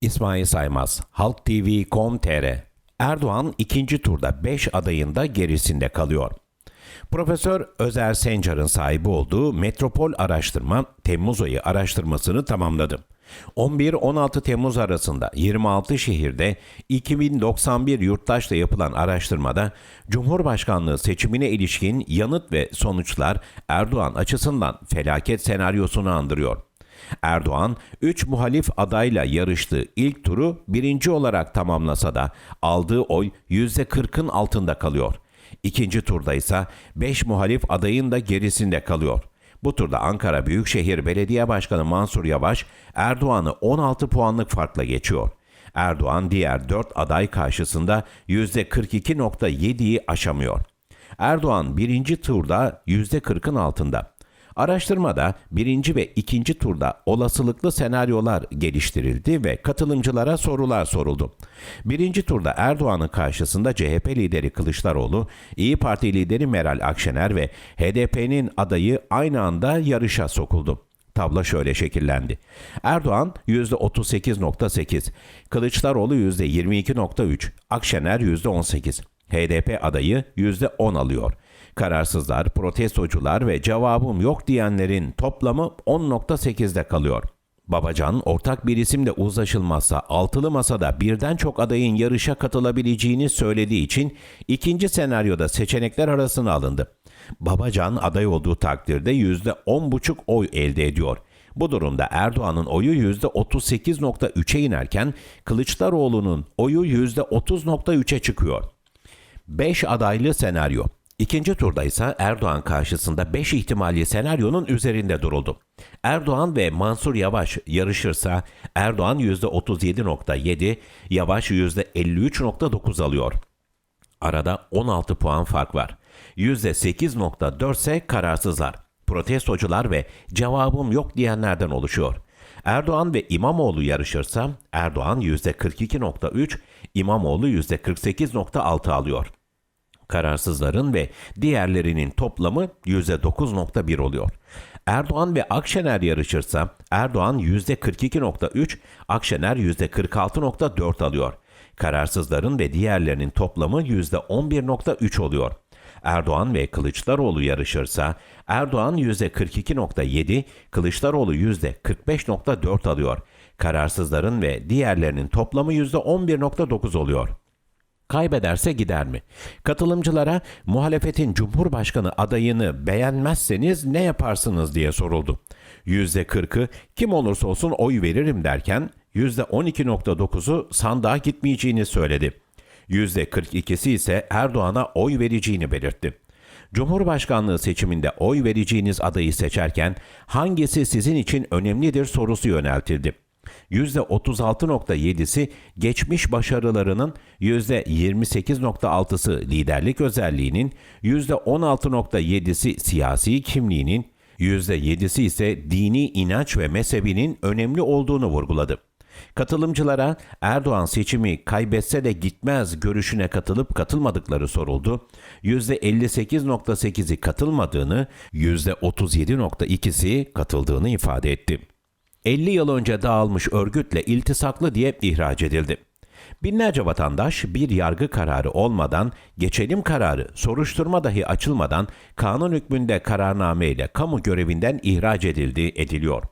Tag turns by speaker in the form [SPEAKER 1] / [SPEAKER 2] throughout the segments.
[SPEAKER 1] İsmail Saymaz, Halk TV.com.tr Erdoğan ikinci turda 5 adayında gerisinde kalıyor. Profesör Özer Sencar'ın sahibi olduğu Metropol Araştırma Temmuz ayı araştırmasını tamamladı. 11-16 Temmuz arasında 26 şehirde 2091 yurttaşla yapılan araştırmada Cumhurbaşkanlığı seçimine ilişkin yanıt ve sonuçlar Erdoğan açısından felaket senaryosunu andırıyor. Erdoğan 3 muhalif adayla yarıştığı ilk turu birinci olarak tamamlasa da aldığı oy %40'ın altında kalıyor. İkinci turda ise 5 muhalif adayın da gerisinde kalıyor. Bu turda Ankara Büyükşehir Belediye Başkanı Mansur Yavaş Erdoğan'ı 16 puanlık farkla geçiyor. Erdoğan diğer 4 aday karşısında %42.7'yi aşamıyor. Erdoğan birinci turda %40'ın altında. Araştırmada birinci ve ikinci turda olasılıklı senaryolar geliştirildi ve katılımcılara sorular soruldu. Birinci turda Erdoğan'ın karşısında CHP lideri Kılıçdaroğlu, İyi Parti lideri Meral Akşener ve HDP'nin adayı aynı anda yarışa sokuldu. Tablo şöyle şekillendi. Erdoğan %38.8, Kılıçdaroğlu %22.3, Akşener %18. HDP adayı %10 alıyor. Kararsızlar, protestocular ve cevabım yok diyenlerin toplamı 10.8'de kalıyor. Babacan ortak bir isimle uzlaşılmazsa altılı masada birden çok adayın yarışa katılabileceğini söylediği için ikinci senaryoda seçenekler arasına alındı. Babacan aday olduğu takdirde %10,5 oy elde ediyor. Bu durumda Erdoğan'ın oyu %38.3'e inerken Kılıçdaroğlu'nun oyu %30.3'e çıkıyor. 5 adaylı senaryo. İkinci turda ise Erdoğan karşısında 5 ihtimalli senaryonun üzerinde duruldu. Erdoğan ve Mansur Yavaş yarışırsa Erdoğan %37.7, Yavaş %53.9 alıyor. Arada 16 puan fark var. %8.4 ise kararsızlar, protestocular ve cevabım yok diyenlerden oluşuyor. Erdoğan ve İmamoğlu yarışırsa Erdoğan %42.3, İmamoğlu %48.6 alıyor. Kararsızların ve diğerlerinin toplamı %9.1 oluyor. Erdoğan ve Akşener yarışırsa Erdoğan %42.3, Akşener %46.4 alıyor. Kararsızların ve diğerlerinin toplamı %11.3 oluyor. Erdoğan ve Kılıçdaroğlu yarışırsa Erdoğan %42.7, Kılıçdaroğlu %45.4 alıyor. Kararsızların ve diğerlerinin toplamı %11.9 oluyor. Kaybederse gider mi? Katılımcılara muhalefetin Cumhurbaşkanı adayını beğenmezseniz ne yaparsınız diye soruldu. %40'ı kim olursa olsun oy veririm derken %12.9'u sandığa gitmeyeceğini söyledi. %42'si ise Erdoğan'a oy vereceğini belirtti. Cumhurbaşkanlığı seçiminde oy vereceğiniz adayı seçerken hangisi sizin için önemlidir sorusu yöneltildi. %36.7'si geçmiş başarılarının, %28.6'sı liderlik özelliğinin, %16.7'si siyasi kimliğinin, %7'si ise dini inanç ve mezhebinin önemli olduğunu vurguladı. Katılımcılara Erdoğan seçimi kaybetse de gitmez görüşüne katılıp katılmadıkları soruldu. %58.8'i katılmadığını, %37.2'si katıldığını ifade etti. 50 yıl önce dağılmış örgütle iltisaklı diye ihraç edildi. Binlerce vatandaş bir yargı kararı olmadan, geçelim kararı, soruşturma dahi açılmadan kanun hükmünde kararname ile kamu görevinden ihraç edildi ediliyor.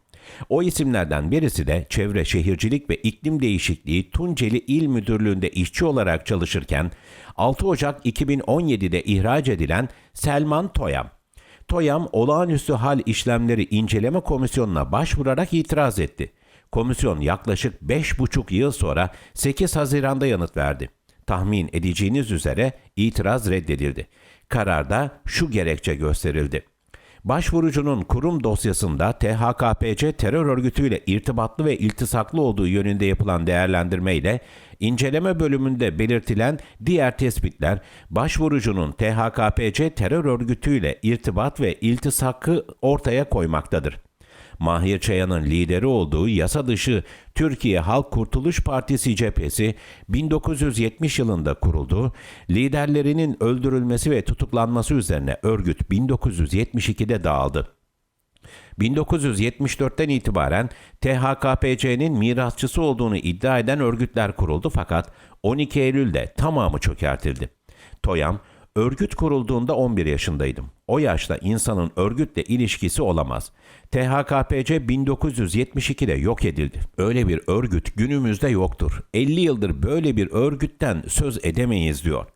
[SPEAKER 1] O isimlerden birisi de Çevre Şehircilik ve İklim Değişikliği Tunceli İl Müdürlüğü'nde işçi olarak çalışırken 6 Ocak 2017'de ihraç edilen Selman Toyam. Toyam olağanüstü hal işlemleri inceleme komisyonuna başvurarak itiraz etti. Komisyon yaklaşık 5,5 yıl sonra 8 Haziran'da yanıt verdi. Tahmin edeceğiniz üzere itiraz reddedildi. Kararda şu gerekçe gösterildi. Başvurucunun kurum dosyasında THKPC terör örgütüyle irtibatlı ve iltisaklı olduğu yönünde yapılan değerlendirme ile inceleme bölümünde belirtilen diğer tespitler başvurucunun THKPC terör örgütüyle irtibat ve iltisakı ortaya koymaktadır. Mahir Çayan'ın lideri olduğu yasa dışı Türkiye Halk Kurtuluş Partisi cephesi 1970 yılında kuruldu. Liderlerinin öldürülmesi ve tutuklanması üzerine örgüt 1972'de dağıldı. 1974'ten itibaren THKPC'nin mirasçısı olduğunu iddia eden örgütler kuruldu fakat 12 Eylül'de tamamı çökertildi. Toyam, örgüt kurulduğunda 11 yaşındaydım. O yaşta insanın örgütle ilişkisi olamaz. THKPC 1972'de yok edildi. Öyle bir örgüt günümüzde yoktur. 50 yıldır böyle bir örgütten söz edemeyiz diyor.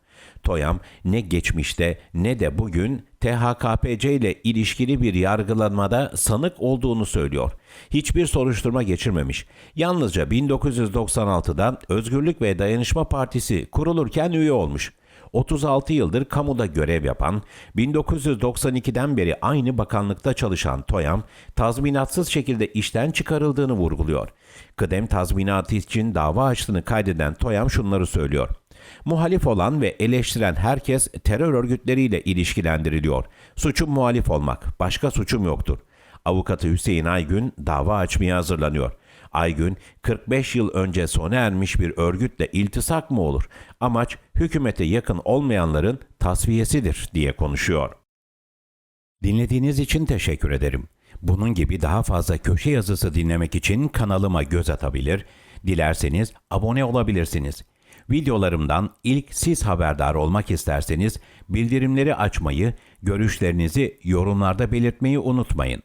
[SPEAKER 1] Toyam ne geçmişte ne de bugün THKPC ile ilişkili bir yargılanmada sanık olduğunu söylüyor. Hiçbir soruşturma geçirmemiş. Yalnızca 1996'da Özgürlük ve Dayanışma Partisi kurulurken üye olmuş. 36 yıldır kamuda görev yapan, 1992'den beri aynı bakanlıkta çalışan Toyam, tazminatsız şekilde işten çıkarıldığını vurguluyor. Kıdem tazminatı için dava açtığını kaydeden Toyam şunları söylüyor. Muhalif olan ve eleştiren herkes terör örgütleriyle ilişkilendiriliyor. Suçum muhalif olmak, başka suçum yoktur. Avukatı Hüseyin Aygün dava açmaya hazırlanıyor. Aygün, 45 yıl önce sona ermiş bir örgütle iltisak mı olur? Amaç hükümete yakın olmayanların tasfiyesidir diye konuşuyor. Dinlediğiniz için teşekkür ederim. Bunun gibi daha fazla köşe yazısı dinlemek için kanalıma göz atabilir, dilerseniz abone olabilirsiniz. Videolarımdan ilk siz haberdar olmak isterseniz bildirimleri açmayı, görüşlerinizi yorumlarda belirtmeyi unutmayın.